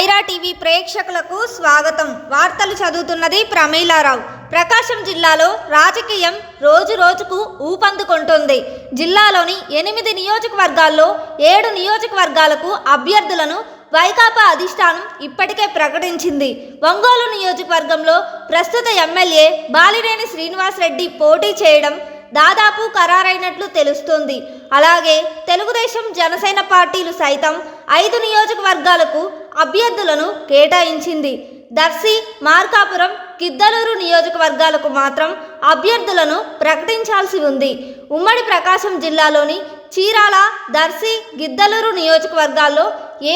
Sye Raa TV ప్రేక్షకులకు స్వాగతం. వార్తలు చదువుతున్నది ప్రమీలారావు. ప్రకాశం జిల్లాలో రాజకీయం రోజు రోజుకు ఊపందుకుంటుంది. జిల్లాలోని ఎనిమిది నియోజకవర్గాల్లో ఏడు నియోజకవర్గాలకు అభ్యర్థులను వైకాపా అధిష్టానం ఇప్పటికే ప్రకటించింది. ఒంగోలు నియోజకవర్గంలో ప్రస్తుత ఎమ్మెల్యే బాలినేని శ్రీనివాసరెడ్డి పోటీ చేయడం దాదాపు ఖరారైనట్లు తెలుస్తోంది. అలాగే తెలుగుదేశం జనసేన పార్టీలు సైతం ఐదు నియోజకవర్గాలకు అభ్యర్థులను కేటాయించింది. దర్శి మార్కాపురం గిద్దలూరు నియోజకవర్గాలకు మాత్రం అభ్యర్థులను ప్రకటించాల్సి ఉంది. ఉమ్మడి ప్రకాశం జిల్లాలోని చీరాల దర్శి గిద్దలూరు నియోజకవర్గాల్లో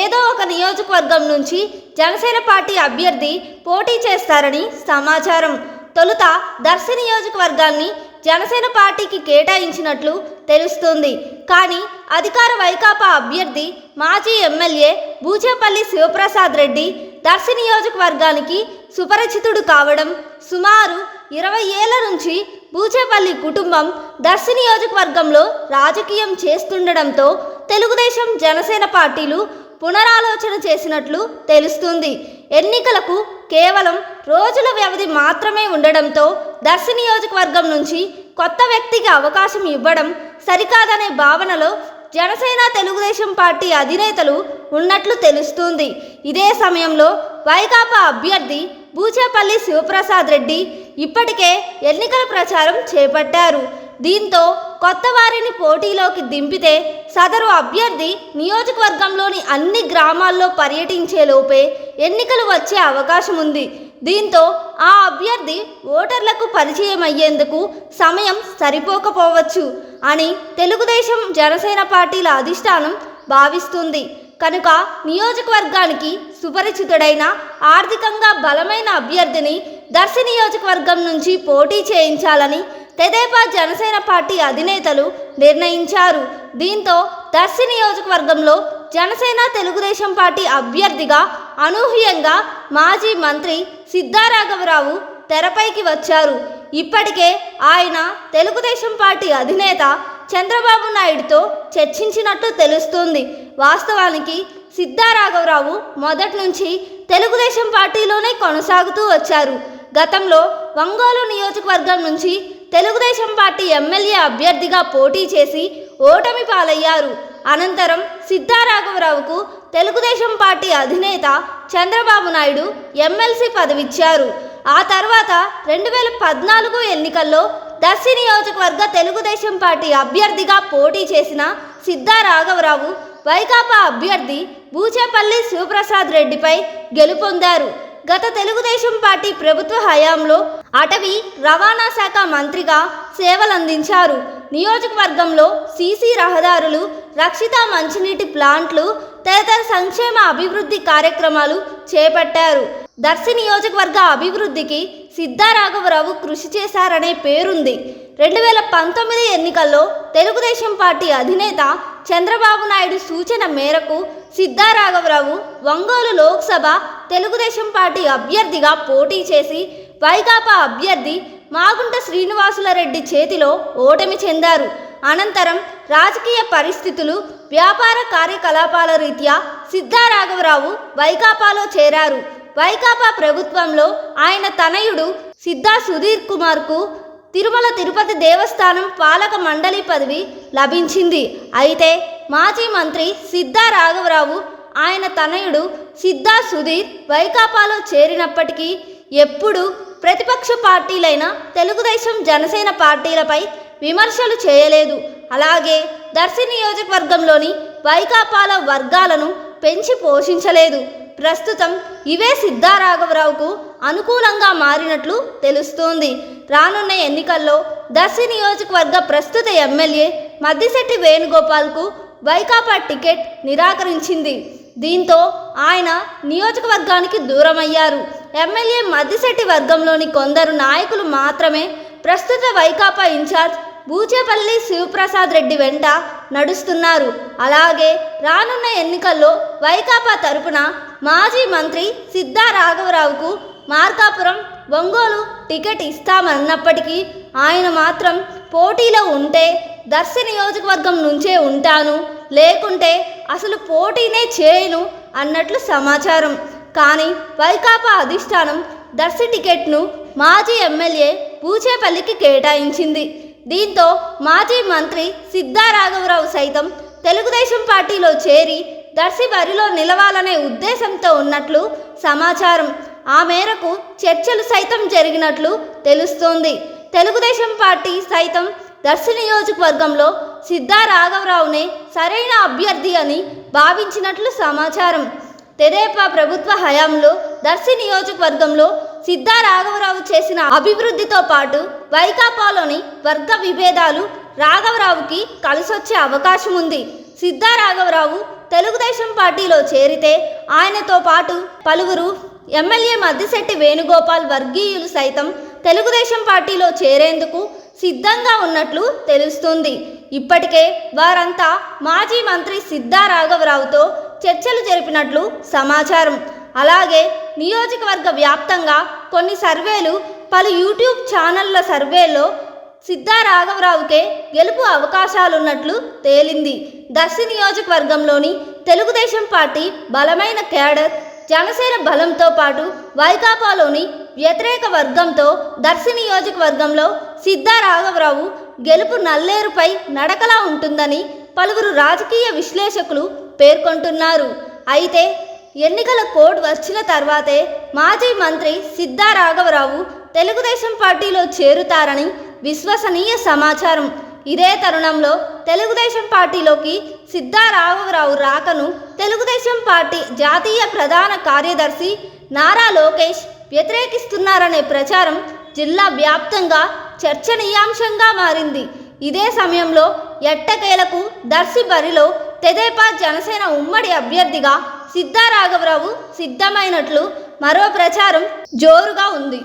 ఏదో ఒక నియోజకవర్గం నుంచి జనసేన పార్టీ అభ్యర్థి పోటీ చేస్తారని సమాచారం. తొలుత దర్శి నియోజకవర్గాన్ని జనసేన పార్టీకి కేటాయించినట్లు తెలుస్తుంది. కానీ అధికార వైకాపా అభ్యర్థి మాజీ ఎమ్మెల్యే బూచేపల్లి శివప్రసాద్ రెడ్డి దర్శి నియోజకవర్గానికి సుపరిచితుడు కావడం సుమారు ఇరవై ఏళ్ళ నుంచి బూచేపల్లి కుటుంబం దర్శి నియోజకవర్గంలో రాజకీయం చేస్తుండడంతో తెలుగుదేశం జనసేన పార్టీలు పునరాలోచన చేసినట్లు తెలుస్తుంది. ఎన్నికలకు కేవలం రోజుల వ్యవధి మాత్రమే ఉండడంతో దర్శి నియోజకవర్గం నుంచి కొత్త వ్యక్తికి అవకాశం ఇవ్వడం సరికాదనే భావనలో జనసేన తెలుగుదేశం పార్టీ అధినేతలు ఉన్నట్లు తెలుస్తుంది. ఇదే సమయంలో వైకాపా అభ్యర్థి బూచేపల్లి శివప్రసాద్ రెడ్డి ఇప్పటికే ఎన్నికల ప్రచారం చేపట్టారు. దీంతో కొత్త వారిని పోటీలోకి దింపితే సదరు అభ్యర్థి నియోజకవర్గంలోని అన్ని గ్రామాల్లో పర్యటించే లోపే ఎన్నికలు వచ్చే అవకాశం ఉంది. దీంతో ఆ అభ్యర్థి ఓటర్లకు పరిచయం అయ్యేందుకు సమయం సరిపోకపోవచ్చు అని తెలుగుదేశం జనసేన పార్టీల అధిష్టానం భావిస్తుంది. కనుక నియోజకవర్గానికి సుపరిచితుడైన ఆర్థికంగా బలమైన అభ్యర్థిని దర్శి నియోజకవర్గం నుంచి పోటీ చేయించాలని తెదేపా జనసేన పార్టీ అధినేతలు నిర్ణయించారు. దీంతో దర్శి నియోజకవర్గంలో జనసేన తెలుగుదేశం పార్టీ అభ్యర్థిగా అనూహ్యంగా మాజీ మంత్రి సిద్ధారాఘవరావు తెరపైకి వచ్చారు. ఇప్పటికే ఆయన తెలుగుదేశం పార్టీ అధినేత చంద్రబాబు నాయుడుతో చర్చించినట్టు తెలుస్తుంది. వాస్తవానికి సిద్ధారాఘవరావు మొదటి నుంచి తెలుగుదేశం పార్టీలోనే కొనసాగుతూ వచ్చారు. గతంలో ఒంగోలు నియోజకవర్గం నుంచి తెలుగుదేశం పార్టీ ఎమ్మెల్యే అభ్యర్థిగా పోటీ చేసి ఓటమి పాలయ్యారు. అనంతరం సిద్ధారాఘవరావుకు తెలుగుదేశం పార్టీ అధినేత చంద్రబాబు నాయుడు ఎమ్మెల్సీ పదవిచ్చారు. ఆ తర్వాత రెండు వేల పద్నాలుగు ఎన్నికల్లో దర్శి నియోజకవర్గ తెలుగుదేశం పార్టీ అభ్యర్థిగా పోటీ చేసిన సిద్ధారాఘవరావు వైకాపా అభ్యర్థి బూచేపల్లి శివప్రసాద్ రెడ్డిపై గెలుపొందారు. గత తెలుగుదేశం పార్టీ ప్రభుత్వ హయాంలో అటవీ రవాణా శాఖ మంత్రిగా సేవలందించారు. నియోజకవర్గంలో సీసీ రహదారులు రక్షిత మంచినీటి ప్లాంట్లు తదితర సంక్షేమ అభివృద్ధి కార్యక్రమాలు చేపట్టారు. దర్శి నియోజకవర్గ అభివృద్ధికి సిద్ధారాఘవరావు కృషి చేశారనే పేరుంది. రెండు వేల పంతొమ్మిది ఎన్నికల్లో తెలుగుదేశం పార్టీ అధినేత చంద్రబాబు నాయుడు సూచన మేరకు సిద్ధారాఘవరావు ఒంగోలు లోక్సభ తెలుగుదేశం పార్టీ అభ్యర్థిగా పోటీ చేసి వైకాపా అభ్యర్థి మాగుంట శ్రీనివాసులరెడ్డి చేతిలో ఓటమి చెందారు. అనంతరం రాజకీయ పరిస్థితులు వ్యాపార కార్యకలాపాల రీత్యా సిద్ధారాఘవరావు వైకాపాలో చేరారు. వైకాపా ప్రభుత్వంలో ఆయన తనయుడు సిద్ధా సుధీర్ కుమార్కు తిరుమల తిరుపతి దేవస్థానం పాలక మండలి పదవి లభించింది. అయితే మాజీ మంత్రి సిద్ధా రాఘవరావు ఆయన తనయుడు సిద్ధా సుధీర్ వైకాపాలో చేరినప్పటికీ ఎప్పుడు ప్రతిపక్ష పార్టీలైన తెలుగుదేశం జనసేన పార్టీలపై విమర్శలు చేయలేదు. అలాగే దర్శి నియోజకవర్గంలోని వైకాపాల వర్గాలను పెంచి పోషించలేదు. ప్రస్తుతం ఇవే సిద్ధారాఘవరావుకు అనుకూలంగా మారినట్లు తెలుస్తోంది. రానున్న ఎన్నికల్లో దర్శి నియోజకవర్గ ప్రస్తుత ఎమ్మెల్యే మద్దిశెట్టి వేణుగోపాల్కు వైకాపా టికెట్ నిరాకరించింది. దీంతో ఆయన నియోజకవర్గానికి దూరమయ్యారు. ఎమ్మెల్యే మద్దిశెట్టి వర్గంలోని కొందరు నాయకులు మాత్రమే ప్రస్తుత వైకాపా ఇన్ఛార్జ్ బూచేపల్లి శివప్రసాద్ రెడ్డి వెంట నడుస్తున్నారు. అలాగే రానున్న ఎన్నికల్లో వైకాపా తరపున మాజీ మంత్రి సిద్ధా రాఘవరావుకు మార్కాపురం ఒంగోలు టికెట్ ఇస్తామన్నప్పటికీ ఆయన మాత్రం పోటీలో ఉంటే దర్శ నియోజకవర్గం నుంచే ఉంటాను. లేకుంటే అసలు పోటీనే చేయను అన్నట్లు సమాచారం. కానీ వైకాపా అధిష్టానం దర్శి టికెట్ను మాజీ ఎమ్మెల్యే పూచేపల్లికి కేటాయించింది. దీంతో మాజీ మంత్రి సిద్ధారాఘవరావు సైతం తెలుగుదేశం పార్టీలో చేరి దర్శి బరిలో నిలవాలనే ఉద్దేశంతో ఉన్నట్లు సమాచారం. ఆ మేరకు చర్చలు సైతం జరిగినట్లు తెలుస్తోంది. తెలుగుదేశం పార్టీ సైతం దర్శి నియోజకవర్గంలో సిద్ధారాఘవరావునే సరైన అభ్యర్థి అని భావించినట్లు సమాచారం. తెదేపా ప్రభుత్వ హయాంలో దర్శి నియోజకవర్గంలో సిద్ధా రాఘవరావు చేసిన అభివృద్ధితో పాటు వైకాపాలోని వర్గ విభేదాలు రాఘవరావుకి కలిసొచ్చే అవకాశం ఉంది. సిద్ధా రాఘవరావు తెలుగుదేశం పార్టీలో చేరితే ఆయనతో పాటు పలువురు ఎమ్మెల్యే మద్దిశెట్టి వేణుగోపాల్ వర్గీయులు సైతం తెలుగుదేశం పార్టీలో చేరేందుకు సిద్ధంగా ఉన్నట్లు తెలుస్తుంది. ఇప్పటికే వారంతా మాజీ మంత్రి సిద్ధా రాఘవరావుతో చర్చలు జరిపినట్లు సమాచారం. అలాగే నియోజకవర్గ వ్యాప్తంగా కొన్ని సర్వేలు పలు యూట్యూబ్ ఛానళ్ళ సర్వేలో సిద్ధా రాఘవరావుకే గెలుపు అవకాశాలున్నట్లు తేలింది. దర్శి నియోజకవర్గంలోని తెలుగుదేశం పార్టీ బలమైన క్యాడర్ జనసేన బలంతో పాటు వైకాపాలోని వ్యతిరేక వర్గంతో దర్శి నియోజకవర్గంలో సిద్ధా రాఘవరావు గెలుపు నల్లేరుపై నడకలా ఉంటుందని పలువురు రాజకీయ విశ్లేషకులు పేర్కొంటున్నారు. అయితే ఎన్నికల కోడ్ వచ్చిన తర్వాతే మాజీ మంత్రి సిద్ధా రాఘవరావు తెలుగుదేశం పార్టీలో చేరుతారని విశ్వసనీయ సమాచారం. ఇదే తరుణంలో తెలుగుదేశం పార్టీలోకి సిద్ధా రాఘవరావు రాకను తెలుగుదేశం పార్టీ జాతీయ ప్రధాన కార్యదర్శి నారా లోకేష్ వ్యతిరేకిస్తున్నారనే ప్రచారం జిల్లా వ్యాప్తంగా చర్చనీయాంశంగా మారింది. ఇదే సమయంలో ఎట్టకేలకు దర్శి బరిలో తెదేపా జనసేన ఉమ్మడి అభ్యర్థిగా సిద్ధారాఘవరావు సిద్ధమైనట్లు మరో ప్రచారం జోరుగా ఉంది.